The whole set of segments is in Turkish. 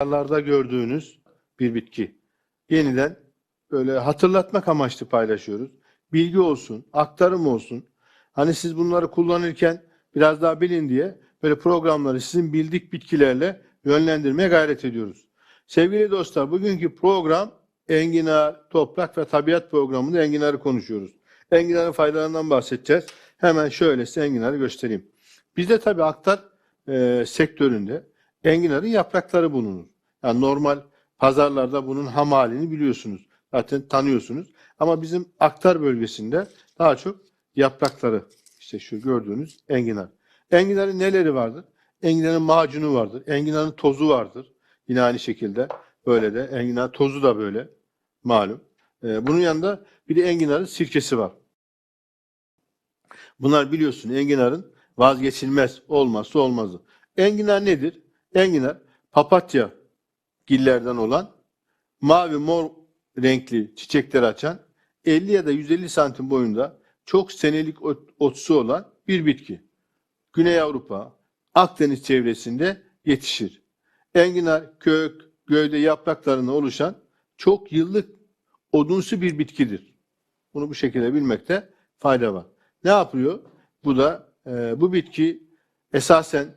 pazarlarda gördüğünüz bir bitki. Yeniden böyle hatırlatmak amaçlı paylaşıyoruz. Bilgi olsun, aktarım olsun. Hani siz bunları kullanırken biraz daha bilin diye böyle programları sizin bildik bitkilerle yönlendirmeye gayret ediyoruz. Sevgili dostlar, bugünkü program enginar, toprak ve tabiat programında enginarı konuşuyoruz. Enginarın faydalarından bahsedeceğiz. Hemen şöyle size enginarı göstereyim. Bizde tabii aktar e, sektöründe enginarın yaprakları bulunur. Yani normal pazarlarda bunun ham halini biliyorsunuz. Zaten tanıyorsunuz. Ama bizim aktar bölgesinde daha çok yaprakları işte şu gördüğünüz enginar. Enginarın neleri vardır? Enginarın macunu vardır. Enginarın tozu vardır. Yine aynı şekilde böyle de enginar tozu da böyle malum. Ee, bunun yanında bir de enginarın sirkesi var. Bunlar biliyorsun enginarın vazgeçilmez olmazsa olmazı. Enginar nedir? Enginar papatya gillerden olan mavi mor renkli çiçekler açan 50 ya da 150 santim boyunda çok senelik ot- otsu olan bir bitki. Güney Avrupa, Akdeniz çevresinde yetişir. Enginar kök, gövde yapraklarına oluşan çok yıllık odunsu bir bitkidir. Bunu bu şekilde bilmekte fayda var. Ne yapıyor? Bu da e, bu bitki esasen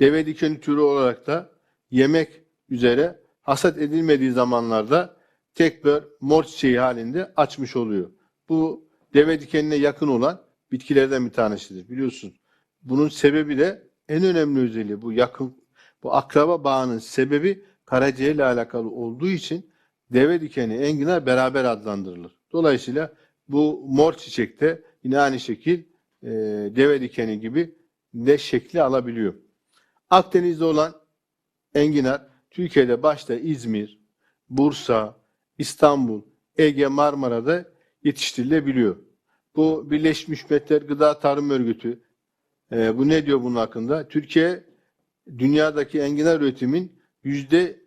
deve dikeni türü olarak da yemek üzere hasat edilmediği zamanlarda tekrar mor çiçeği halinde açmış oluyor. Bu deve dikenine yakın olan bitkilerden bir tanesidir biliyorsun. Bunun sebebi de en önemli özelliği bu yakın bu akraba bağının sebebi karaciğer ile alakalı olduğu için deve dikeni enginar beraber adlandırılır. Dolayısıyla bu mor çiçekte yine aynı şekil e, deve dikeni gibi de şekli alabiliyor. Akdeniz'de olan enginar Türkiye'de başta İzmir, Bursa, İstanbul, Ege, Marmara'da yetiştirilebiliyor. Bu Birleşmiş Milletler Gıda Tarım Örgütü e, bu ne diyor bunun hakkında? Türkiye dünyadaki enginar üretimin yüzde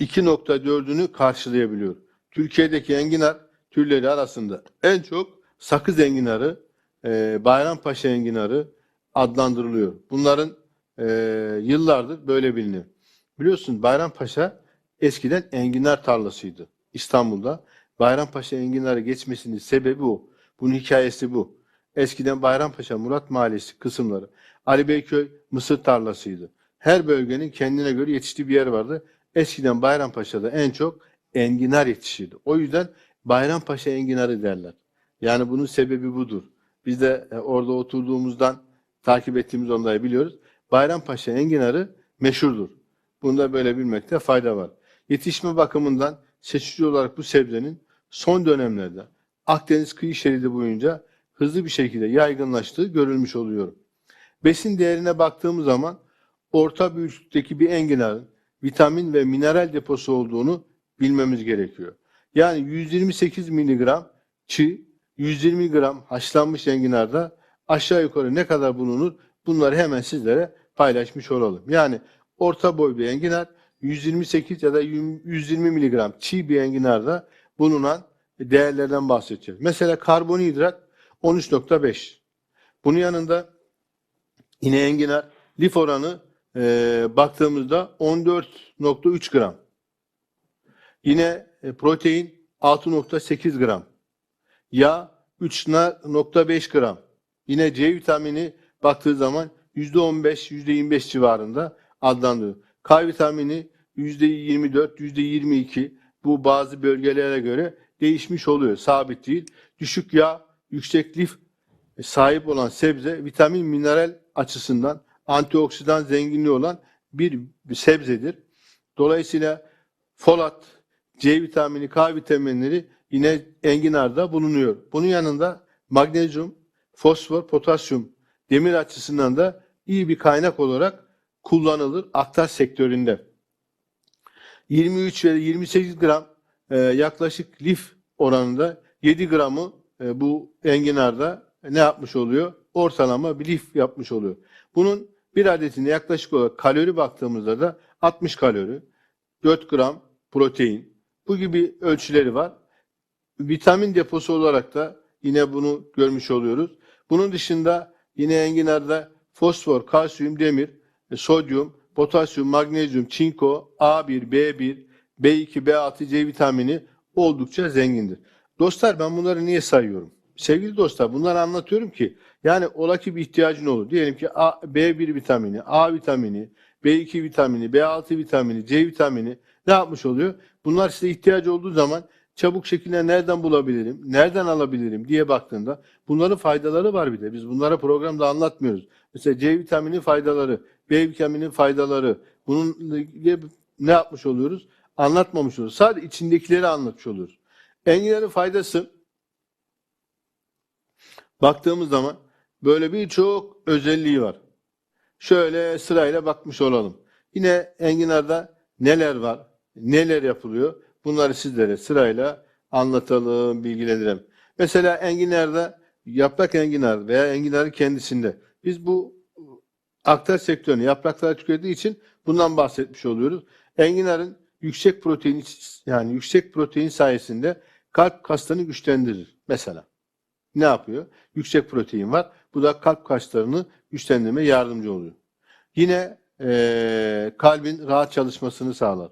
2.4'ünü karşılayabiliyor. Türkiye'deki enginar türleri arasında en çok sakız enginarı, e, Bayrampaşa enginarı adlandırılıyor. Bunların e, yıllardır böyle biliniyor. Biliyorsun Bayrampaşa eskiden enginar tarlasıydı İstanbul'da. Bayrampaşa enginarı geçmesinin sebebi o. Bunun hikayesi bu. Eskiden Bayrampaşa, Murat Mahallesi kısımları, Ali Beyköy mısır tarlasıydı. Her bölgenin kendine göre yetiştiği bir yer vardı. Eskiden Bayrampaşa'da en çok enginar yetişirdi. O yüzden Bayrampaşa enginarı derler. Yani bunun sebebi budur. Biz de e, orada oturduğumuzdan takip ettiğimiz onları biliyoruz. Bayrampaşa enginarı meşhurdur. Bunu da böyle bilmekte fayda var. Yetişme bakımından seçici olarak bu sebzenin son dönemlerde Akdeniz kıyı şeridi boyunca hızlı bir şekilde yaygınlaştığı görülmüş oluyor. Besin değerine baktığımız zaman orta büyüklükteki bir enginarın vitamin ve mineral deposu olduğunu bilmemiz gerekiyor. Yani 128 miligram çiğ, 120 gram haşlanmış enginarda aşağı yukarı ne kadar bulunur bunları hemen sizlere paylaşmış olalım. Yani orta boy bir enginar 128 ya da 120 miligram çiğ bir enginarda bulunan değerlerden bahsedeceğiz. Mesela karbonhidrat 13.5. Bunun yanında yine enginar lif oranı e, baktığımızda 14.3 gram. Yine e, protein 6.8 gram. Yağ 3.5 gram. Yine C vitamini baktığı zaman %15, %25 civarında adlandırılıyor. K vitamini %24, %22 bu bazı bölgelere göre değişmiş oluyor. Sabit değil. Düşük yağ, yüksek lif sahip olan sebze vitamin mineral açısından antioksidan zenginliği olan bir sebzedir. Dolayısıyla folat, C vitamini, K vitaminleri yine enginarda bulunuyor. Bunun yanında magnezyum, fosfor, potasyum, demir açısından da iyi bir kaynak olarak kullanılır aktar sektöründe. 23 ve 28 gram e, yaklaşık lif oranında 7 gramı e, bu enginarda ne yapmış oluyor? Ortalama bir lif yapmış oluyor. Bunun bir adetinde yaklaşık olarak kalori baktığımızda da 60 kalori, 4 gram protein bu gibi ölçüleri var. Vitamin deposu olarak da yine bunu görmüş oluyoruz. Bunun dışında yine enginarda fosfor, kalsiyum, demir, sodyum, potasyum, magnezyum, çinko, A1, B1, B2, B6, C vitamini oldukça zengindir. Dostlar ben bunları niye sayıyorum? Sevgili dostlar bunları anlatıyorum ki yani ola ki bir ihtiyacın olur. Diyelim ki A, B1 vitamini, A vitamini, B2 vitamini, B6 vitamini, C vitamini ne yapmış oluyor? Bunlar size ihtiyacı olduğu zaman çabuk şekilde nereden bulabilirim, nereden alabilirim diye baktığında bunların faydaları var bir de. Biz bunlara programda anlatmıyoruz. Mesela C vitamini faydaları, B vitamini faydaları. Bunun ne yapmış oluyoruz? Anlatmamış oluyoruz. Sadece içindekileri anlatmış oluyoruz. Enginarın faydası baktığımız zaman böyle birçok özelliği var. Şöyle sırayla bakmış olalım. Yine enginarda neler var, neler yapılıyor bunları sizlere sırayla anlatalım, bilgilendirelim. Mesela enginarda yaprak enginar veya enginarın kendisinde biz bu aktar sektörünü yaprakları tükettiği için bundan bahsetmiş oluyoruz. Enginarın yüksek protein yani yüksek protein sayesinde kalp kaslarını güçlendirir mesela. Ne yapıyor? Yüksek protein var. Bu da kalp kaslarını güçlendirmeye yardımcı oluyor. Yine eee, kalbin rahat çalışmasını sağlar.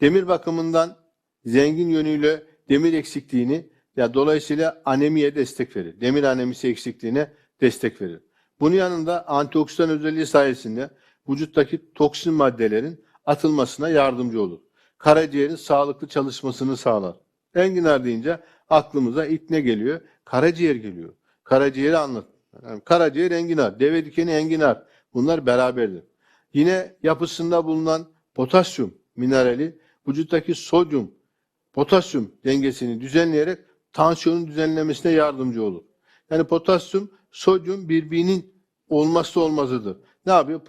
Demir bakımından zengin yönüyle demir eksikliğini ya dolayısıyla anemiye destek verir. Demir anemisi eksikliğine destek verir. Bunun yanında antioksidan özelliği sayesinde vücuttaki toksin maddelerin atılmasına yardımcı olur. Karaciğerin sağlıklı çalışmasını sağlar. Enginar deyince aklımıza ilk ne geliyor? Karaciğer geliyor. Karaciğeri anlat. Yani karaciğer enginar, deve dikeni enginar. Bunlar beraberdir. Yine yapısında bulunan potasyum minerali vücuttaki sodyum, potasyum dengesini düzenleyerek tansiyonun düzenlemesine yardımcı olur. Yani potasyum, sodyum birbirinin olmazsa olmazıdır. Ne yapıyor?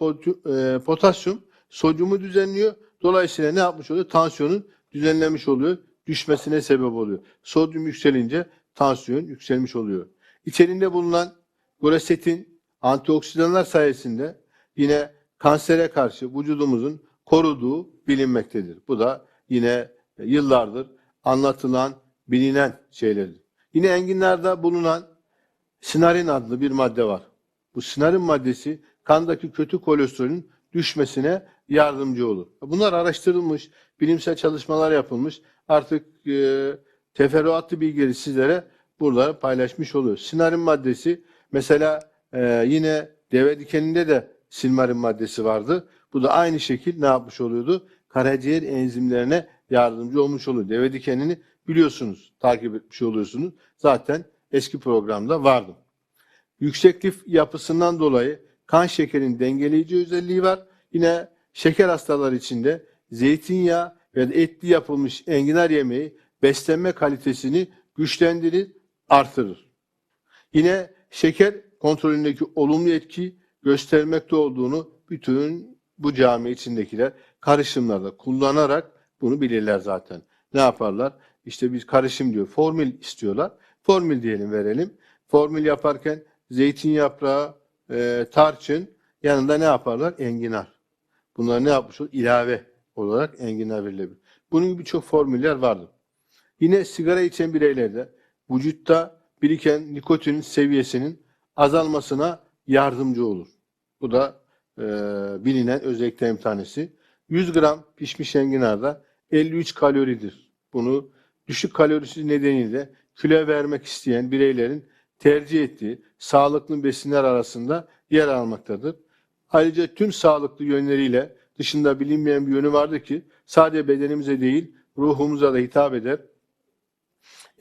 E, Potasyum sodyumu düzenliyor. Dolayısıyla ne yapmış oluyor? Tansiyonun düzenlemiş oluyor. Düşmesine sebep oluyor. Sodyum yükselince tansiyon yükselmiş oluyor. İçerinde bulunan goresetin antioksidanlar sayesinde yine kansere karşı vücudumuzun koruduğu bilinmektedir. Bu da yine yıllardır anlatılan, bilinen şeylerdir. Yine enginlerde bulunan sinarin adlı bir madde var. Bu sinarin maddesi kandaki kötü kolesterolün düşmesine yardımcı olur. Bunlar araştırılmış, bilimsel çalışmalar yapılmış. Artık e, teferruatlı bilgileri sizlere burada paylaşmış oluyor. Sinarin maddesi mesela e, yine deve dikeninde de silmarin maddesi vardı. Bu da aynı şekil ne yapmış oluyordu? Karaciğer enzimlerine yardımcı olmuş oluyor. Deve dikenini biliyorsunuz, takip etmiş oluyorsunuz. Zaten eski programda vardı. Yüksek lif yapısından dolayı kan şekerin dengeleyici özelliği var. Yine şeker hastaları içinde zeytinyağı ve etli yapılmış enginar yemeği beslenme kalitesini güçlendirir, artırır. Yine şeker kontrolündeki olumlu etki göstermekte olduğunu bütün bu cami içindekiler karışımlarda kullanarak bunu bilirler zaten. Ne yaparlar? İşte bir karışım diyor. Formül istiyorlar. Formül diyelim verelim. Formül yaparken zeytin yaprağı, e, tarçın yanında ne yaparlar? Enginar. Bunlar ne yapmış olur? İlave olarak enginar verilebilir. Bunun gibi birçok formüller vardır. Yine sigara içen bireylerde vücutta biriken nikotin seviyesinin azalmasına yardımcı olur. Bu da e, bilinen özelliklerin tanesi. 100 gram pişmiş enginarda 53 kaloridir. Bunu düşük kalorisi nedeniyle kilo vermek isteyen bireylerin tercih ettiği sağlıklı besinler arasında yer almaktadır. Ayrıca tüm sağlıklı yönleriyle dışında bilinmeyen bir yönü vardır ki sadece bedenimize değil ruhumuza da hitap eder.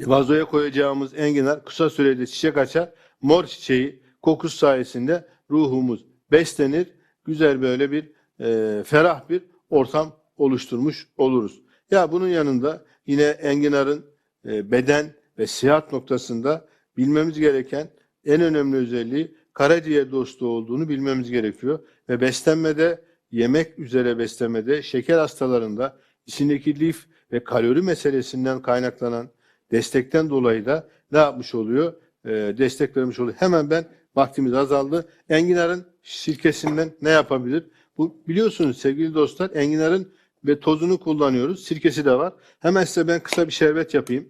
Vazoya koyacağımız enginar kısa sürede çiçek açar. Mor çiçeği kokusu sayesinde ruhumuz beslenir. Güzel böyle bir e, ferah bir ortam oluşturmuş oluruz. Ya bunun yanında yine enginarın e, beden ve sıhhat noktasında bilmemiz gereken en önemli özelliği karaciğer dostu olduğunu bilmemiz gerekiyor. Ve beslenmede, yemek üzere beslenmede, şeker hastalarında içindeki lif ve kalori meselesinden kaynaklanan destekten dolayı da ne yapmış oluyor? E, destek vermiş oluyor. Hemen ben vaktimiz azaldı. Enginarın sirkesinden ne yapabilir? Bu biliyorsunuz sevgili dostlar enginarın ve tozunu kullanıyoruz. Sirkesi de var. Hemen size ben kısa bir şerbet yapayım.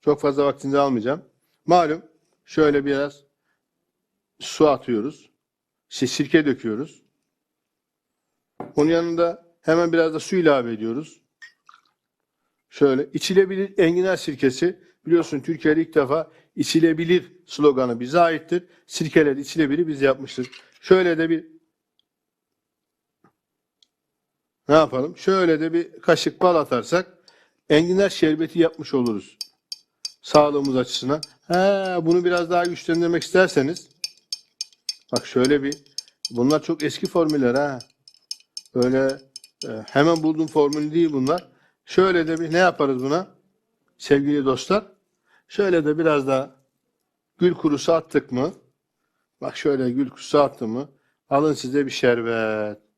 Çok fazla vaktinizi almayacağım. Malum şöyle biraz su atıyoruz. Şey, Sirke döküyoruz. Onun yanında hemen biraz da su ilave ediyoruz. Şöyle içilebilir enginar sirkesi biliyorsun Türkiye'de ilk defa içilebilir sloganı bize aittir. Sirkeler içilebilir biz yapmıştık. Şöyle de bir ne yapalım? Şöyle de bir kaşık bal atarsak enginar şerbeti yapmış oluruz. Sağlığımız açısından. He, bunu biraz daha güçlendirmek isterseniz bak şöyle bir bunlar çok eski formüller ha. Böyle e, hemen bulduğum formül değil bunlar. Şöyle de bir ne yaparız buna? Sevgili dostlar. Şöyle de biraz daha gül kurusu attık mı? Bak şöyle gül kurusu attım mı? Alın size bir şerbet.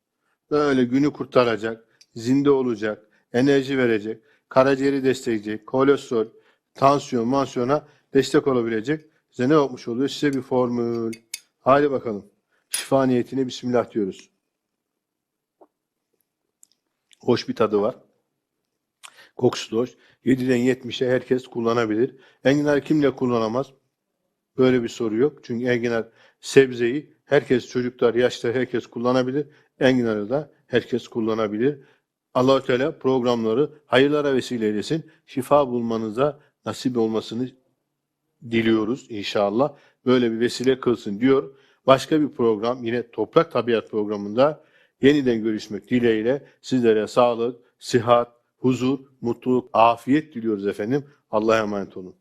Böyle günü kurtaracak, zinde olacak, enerji verecek, karaciğeri destekleyecek, kolesterol, tansiyon, mansiyona destek olabilecek. Size ne olmuş oluyor? Size bir formül. Hadi bakalım. Şifa niyetine Bismillah diyoruz. Hoş bir tadı var. Kokusu da hoş. 7'den 70'e herkes kullanabilir. Enginar kimle kullanamaz? Böyle bir soru yok. Çünkü enginar sebzeyi herkes, çocuklar, yaşlı herkes kullanabilir. Enginarı da herkes kullanabilir. allah Teala programları hayırlara vesile eylesin. Şifa bulmanıza nasip olmasını diliyoruz inşallah. Böyle bir vesile kılsın diyor. Başka bir program yine Toprak Tabiat programında yeniden görüşmek dileğiyle sizlere sağlık, sıhhat, huzur, mutluluk, afiyet diliyoruz efendim. Allah'a emanet olun.